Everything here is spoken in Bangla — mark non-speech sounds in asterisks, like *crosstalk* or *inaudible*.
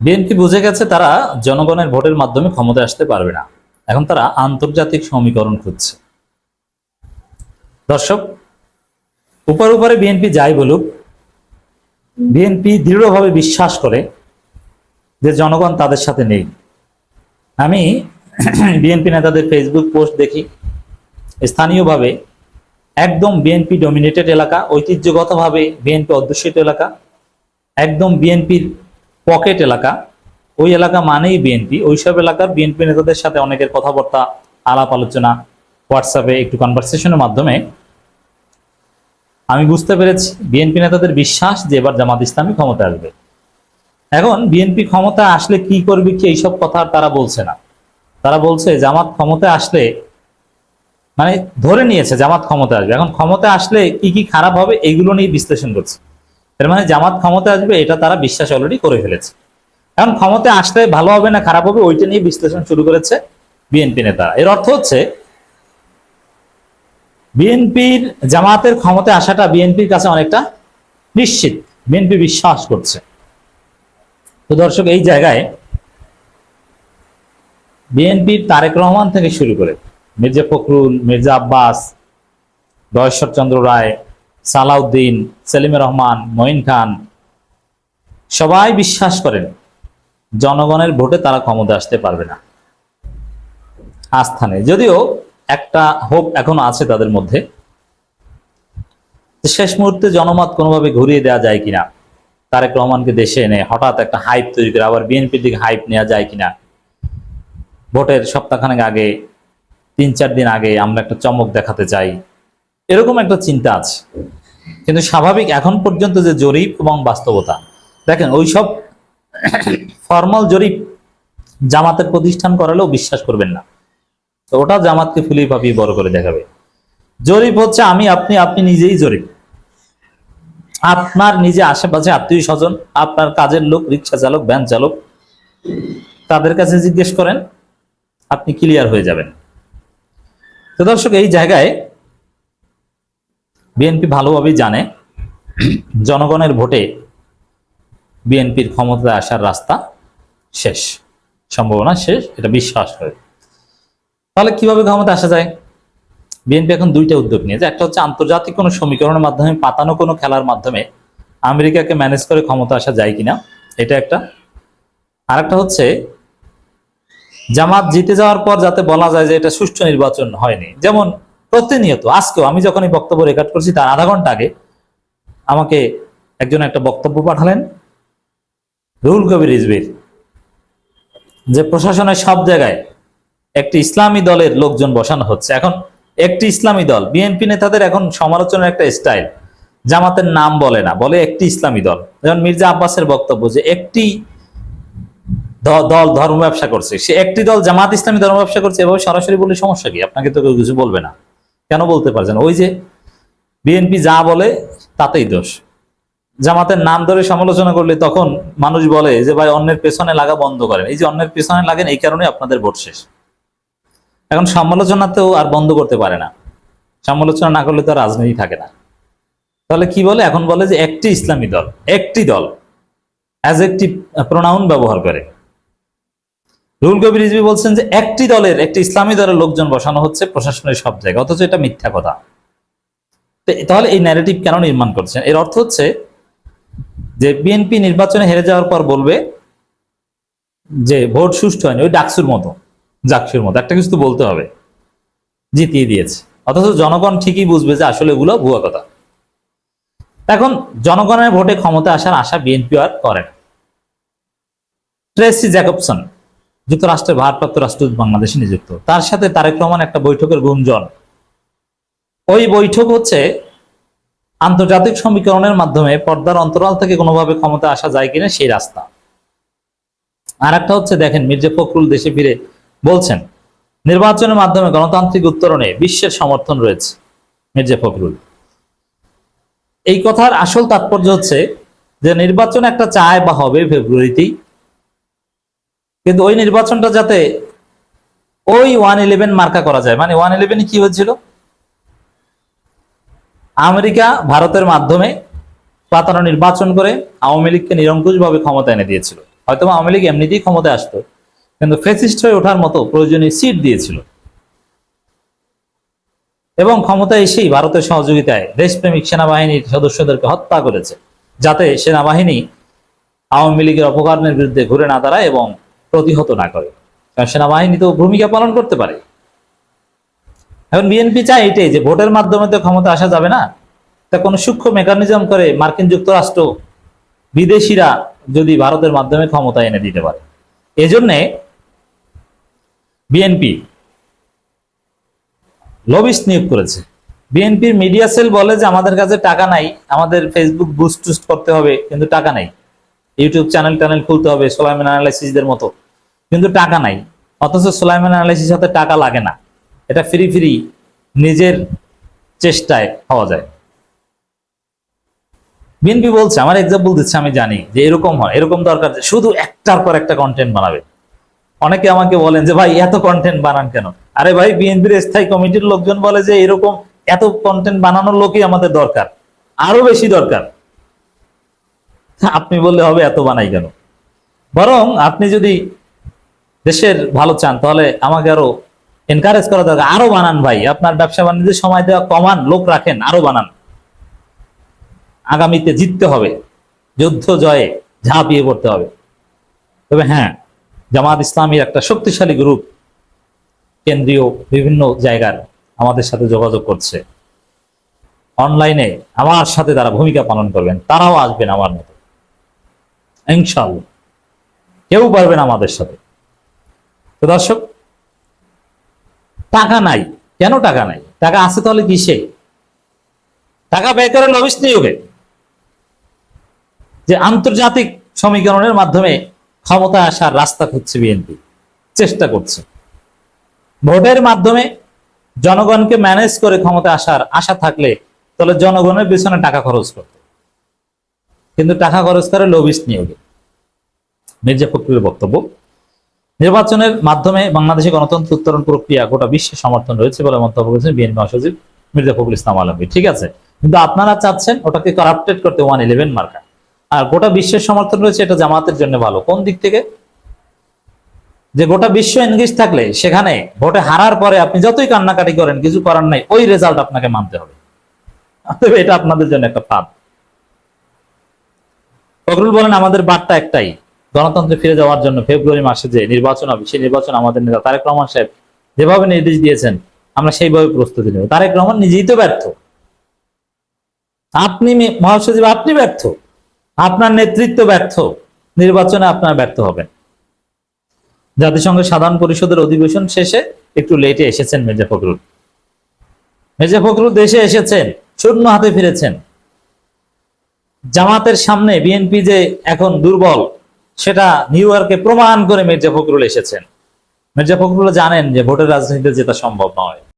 বিএনপি বুঝে গেছে তারা জনগণের ভোটের মাধ্যমে ক্ষমতায় আসতে পারবে না। এখন তারা আন্তর্জাতিক সমীকরণ খুঁজছে। দর্শক, উপর উপরে বিএনপি যাই বলুক, বিএনপি দৃঢ়ভাবে বিশ্বাস করে যে জনগণ তাদের সাথে নেই। আমি *clears throat* বিএনপি নেতাদের ফেসবুক পোস্ট দেখি। স্থানীয়ভাবে একদম বিএনপি ডমিনেটেড এলাকা, ঐতিহ্যগতভাবে বিএনপি অধ্যুষিত এলাকা। একদম বিএনপির পকেট এলাকা। ওই এলাকা মানেই বিএনপি ওইসব এলাকার বিএনপি নেতাদের সাথে অনেকের কথাবার্তা, আলাপ আলোচনা হোয়াটসঅ্যাপে একটু কনভারসেশনের মাধ্যমে। আমি বুঝতে পেরেছি বিএনপি নেতাদের বিশ্বাস যে এবার জামাত ইসলামী ক্ষমতা আসবে। এখন বিএনপি ক্ষমতা আসলে কি করবে কি এইসব কথা তারা বলছে না। তারা বলছে, জামাত ক্ষমতা আসলে মানে ধরে নিয়েছে জামাত ক্ষমতা আসবে। এখন ক্ষমতা আসলে কি কি খারাপ হবে এইগুলো নিয়ে বিশ্লেষণ করছে। এর মানে জামাত ক্ষমতা আসবে, এটা তারা বিশ্বাস অলরেডি করে ফেলেছে। এখন ক্ষমতা আসলে ভালো হবে না খারাপ হবে, ওইটা নিয়ে বিশ্লেষণ শুরু করেছে বিএনপি নেতারা। এর অর্থ হচ্ছে, বিএনপির জামাতের ক্ষমতায় আসাটা বিএনপির কাছে অনেকটা নিশ্চিত। বিএনপি বিশ্বাস করছে। তো দর্শক, এই জায়গায় বিএনপির তারেক রহমান থেকে শুরু করে মির্জা ফখরুল, মির্জা আব্বাস দয়েশ্বর চন্দ্র রায় সালাউদ্দিন সেলিমে রহমান, মঈন খান, সবাই বিশ্বাস করেন, জনগণের ভোটে তারা ক্ষমতা আসতে পারবে না। আস্থানে। যদিও একটা হোপ এখনও আছে তাদের মধ্যে শেষ মুহূর্তে জনমত কোনোভাবে ঘুরিয়ে দেওয়া যায় কিনা, তারেক রহমানকে দেশে এনে হঠাৎ একটা হাইপ তৈরি করে, আবার বিএনপির দিকে হাইপ নেওয়া যায় কিনা, ভোটের সপ্তাহখানেক আগে, তিন চার দিন আগে আমরা একটা চমক দেখাতে চাই এরকম একটা চিন্তা আছে। কিন্তু স্বাভাবিক এখন পর্যন্ত যে জরিপ এবং বাস্তবতা, দেখেন ওইসব ফর্মাল জরিপ জামাতের প্রতিষ্ঠান করালেও বিশ্বাস করবেন না। তো ওটা জামাতকে ফুলিয়ে পাপিয়ে বড় করে দেখাবে। জরিপ হচ্ছে আমি, আপনি আপনি নিজেই জরিপ। আপনার নিজে আশেপাশে আত্মীয় স্বজন, আপনার কাজের লোক, রিক্সা চালক, ভ্যান চালক, তাদের কাছে জিজ্ঞেস করেন, আপনি ক্লিয়ার হয়ে যাবেন। তো দর্শক, এই জায়গায় বিএনপি ভালোভাবেই জানে, জনগণের ভোটে বিএনপির ক্ষমতায় আসার রাস্তা শেষ, সম্ভাবনা শেষ, এটা বিশ্বাস করে তাহলে কীভাবে ক্ষমতা আসা যায়? বিএনপি এখন দুইটা উদ্যোগ নিয়েছে, একটা হচ্ছে আন্তর্জাতিক কোনো সমীকরণের মাধ্যমে, পাতানো কোনো খেলার মাধ্যমে আমেরিকাকে ম্যানেজ করে ক্ষমতা আসা যায় কিনা, এটা একটা। আর একটা হচ্ছে, জামাত জিতে যাওয়ার পর যাতে বলা যায় যে এটা সুষ্ঠু নির্বাচন হয়নি, যেমন প্রতিনিয়ত, আজকেও আমি যখন এই বক্তব্য রেকর্ড করছি, তার আধা ঘণ্টা আগে আমাকে একজন একটা বক্তব্য পাঠালেন রুহুল কবির রিজবির যে প্রশাসনের সব জায়গায় একটি ইসলামী দলের লোকজন বসানো হচ্ছে। এখন একটি ইসলামী দল, বিএনপি নেতাদের এখন সমালোচনার একটা স্টাইল জামাতের নাম বলে না, বলে একটি ইসলামী দল। যেমন মির্জা আব্বাসের বক্তব্য, যে একটি দল ধর্ম ব্যবসা করছে, সে একটি দল জামাত ইসলামী ধর্ম ব্যবসা করছে, এভাবে সরাসরি বলে সমস্যা কি? আপনাকে তো কেউ কিছু বলবে না। কেন বলতে পারছেন ওই যে বিএনপি যা বলে তাতেই দোষ। জামাতের নাম ধরে সমালোচনা করলে তখন মানুষ বলে যে, ভাই, অন্যের পেছনে লাগা বন্ধ করেন। এই যে অন্যের পেছনে লাগেন, এই কারণে আপনাদের ভোট শেষ। এখন সমালোচনাতেও আর বন্ধ করতে পারে না। সমালোচনা না করলে তো রাজনীতি থাকে না। তাহলে কি বলে? এখন বলে যে, একটি ইসলামী দল, একটি দল অ্যাজ একটি প্রোনাউন ব্যবহার করে। রুল কবির রিজভি বলছেন যে একটি দলের, একটি ইসলামী দলের লোকজন বসানো হচ্ছে প্রশাসনের সব জায়গায়, অথচ এটা মিথ্যা কথা। তাহলে এই ন্যারেটিভ কেন নির্মাণ করছেন? এর অর্থ হচ্ছে যে বিএনপি নির্বাচনে হেরে যাওয়ার পর বলবে যে ভোট সুষ্ঠু হয়নি, ওই ডাকসুর মতো, জাকসুর মতো, একটা কিছু বলতে হবে, জিতিয়ে দিয়েছে। অথচ জনগণ ঠিকই বুঝবে যে আসলে এগুলো ভুয়া কথা। এখন জনগণের ভোটে ক্ষমতা আসার আশা বিএনপি আর করেন ট্রেসি জ্যাকবসন যুক্তরাষ্ট্রের ভারপ্রাপ্ত রাষ্ট্রদূত বাংলাদেশে নিযুক্ত। তার সাথে তারেক রহমান একটা বৈঠকের গুঞ্জন। ওই বৈঠক হচ্ছে আন্তর্জাতিক সমীকরণের মাধ্যমে পর্দার অন্তরাল থেকে কোনোভাবে ক্ষমতা আসা যায় কিনা সেই রাস্তা। আর একটা হচ্ছে, দেখেন, মির্জা ফখরুল দেশে ফিরে বলছেন, নির্বাচনের মাধ্যমে গণতান্ত্রিক উত্তরণে বিশ্বের সমর্থন রয়েছে মির্জা ফখরুল। এই কথার আসল তাৎপর্য হচ্ছে যে, নির্বাচন একটা চায় বা হবে ফেব্রুয়ারিতেই। কিন্তু ওই নির্বাচনটা যাতে ওই ওয়ান ইলেভেন মার্কা করা যায়। মানে ওয়ান ইলেভেনে কি হয়েছিল? আমেরিকা ভারতের মাধ্যমে পাতানো নির্বাচন করে আওয়ামী লীগকে নিরঙ্কুশভাবে ক্ষমতা এনে দিয়েছিল। হয়তো আওয়ামী লীগ এমনিতেই ক্ষমতায় আসতো, কিন্তু ফেসিস্ট হয়ে ওঠার মতো প্রয়োজনীয় সিট দিয়েছিল। এবং ক্ষমতায় এসেই ভারতের সহযোগিতায় দেশপ্রেমিক সেনাবাহিনীর সদস্যদেরকে হত্যা করেছে, যাতে সেনাবাহিনী আওয়ামী লীগের অপকরণের বিরুদ্ধে ঘুরে না দাঁড়ায় এবং প্রতিহত না করে। কারণ সেনাবাহিনী তো ভূমিকা পালন করতে পারে। এখন বিএনপি চায় এটাই যে ভোটের মাধ্যমে তো ক্ষমতা আসা যাবে না। তা কোনো সূক্ষ্ম মেকানিজম করে মার্কিন যুক্তরাষ্ট্র বিদেশিরা যদি ভারতের মাধ্যমে ক্ষমতা এনে দিতে পারে। এজন্যে বিএনপি লবিস্ট নিয়োগ করেছে। বিএনপির মিডিয়া সেল বলে যে আমাদের কাছে টাকা নাই, আমাদের ফেসবুক বুস্ট টুস্ট করতে হবে, কিন্তু টাকা নাই। ইউটিউব চ্যানেল ট্যানেল খুলতে হবে সোলাইমান অ্যানালাইসিসদের মতো। কিন্তু টাকা নাই। অথচ সোলাইমান অ্যানালাইসিস হাতে টাকা লাগে না। এটা ফ্রি ফ্রি নিজের চেষ্টায় পাওয়া যায়। বিএনপি বলছে, আমার এক্সাম্পল দিচ্ছে, আমি জানি যে এরকম হয়, এরকম দরকার যে শুধু একটার পর একটা কন্টেন্ট বানাবে। অনেকে আমাকে বলেন যে, ভাই, এত কন্টেন্ট বানান কেন? আরে ভাই, বিএনপির স্থায়ী কমিটির লোকজন বলে যে, এরকম এত কন্টেন্ট বানানোর লোকই আমাদের দরকার, আরও বেশি দরকার। আপনি বললে হবে, এত বানাই কেন? বরং আপনি যদি দেশের ভালো চান, তাহলে আমাকে আরও এনকারেজ করা দরকার। আরও বানান ভাই, আপনার ব্যবসা বাণিজ্যের সময় দেওয়া কমান, লোক রাখেন, আরও বানান। আগামীতে জিততে হবে, যুদ্ধ জয়ে ঝাঁপিয়ে পড়তে হবে। তবে হ্যাঁ জামাত ইসলামীর একটা শক্তিশালী গ্রুপ কেন্দ্রীয় বিভিন্ন জায়গার আমাদের সাথে যোগাযোগ করছে। অনলাইনে আমার সাথে তারা ভূমিকা পালন করবেন, তারাও আসবেন আমার মতো। ইনশাল্লাহ কেউ পারবেন আমাদের সাথে। দর্শক, টাকা নাই। কেন টাকা নাই? টাকা আছে তাহলে কিসে? টাকা ব্যয় করে লবিস নিয়োগে। যে আন্তর্জাতিক সমীকরণের মাধ্যমে ক্ষমতা আসার রাস্তা খুঁজছে বিএনপি। চেষ্টা করছে। ভোটের মাধ্যমে জনগণকে ম্যানেজ করে ক্ষমতা আসার আশা থাকলে তাহলে জনগণের পেছনে টাকা খরচ করতে কিন্তু টাকা খরচ করে লবিস্ট নিয়োগে। মির্জা ফখরুলের বক্তব্য। নির্বাচনের মাধ্যমে বাংলাদেশে গণতন্ত্র উত্তরণ প্রক্রিয়া গোটা বিশ্বের সমর্থন রয়েছে বলে মন্তব্য করেছেন বিএনপি মহাসচিব মির্জা ফখরুল ইসলাম আলমী ঠিক আছে? কিন্তু আপনারা চাচ্ছেন ওটাকে করাপ্টেড করতে ওয়ান ইলেভেন মার্কা। আর গোটা বিশ্বের সমর্থন রয়েছে এটা জামাতের জন্য ভালো। কোন দিক থেকে? যে গোটা বিশ্ব এনগেজ থাকলে সেখানে ভোটে হারার পরে আপনি যতই কান্নাকাটি করেন, কিছু করার নাই, ওই রেজাল্ট আপনাকে মানতে হবে। এটা আপনাদের জন্য একটা ফাঁদ। ফখরুল বলেন, আমাদের বার্তা একটাই গণতন্ত্রে ফিরে যাওয়ার জন্য ফেব্রুয়ারি মাসে যে নির্বাচন হবে, সেই নির্বাচন আমাদের নেতা তারেক রহমান সাহেব যেভাবে নির্দেশ দিয়েছেন, আমরা সেইভাবে প্রস্তুতি নেব। তারেক রহমান নিজেই তো ব্যর্থ। আপনি মহাসচিব, আপনি ব্যর্থ। আপনার নেতৃত্ব ব্যর্থ। নির্বাচনে আপনার ব্যর্থ হবেন। জাতিসংঘের সাধারণ পরিষদের অধিবেশন শেষে একটু লেটে এসেছেন মির্জা ফখরুল। মির্জা ফখরুল দেশে এসেছেন, শূন্য হাতে ফিরেছেন। জামাতের সামনে বিএনপি যে এখন দুর্বল সেটা নিউ ইয়র্কে প্রমাণ করে মির্জা ফখরুল এসেছেন। মির্জা ফখরুল জানেন যে ভোটের রাজনীতিতে জেতা সম্ভব নয়।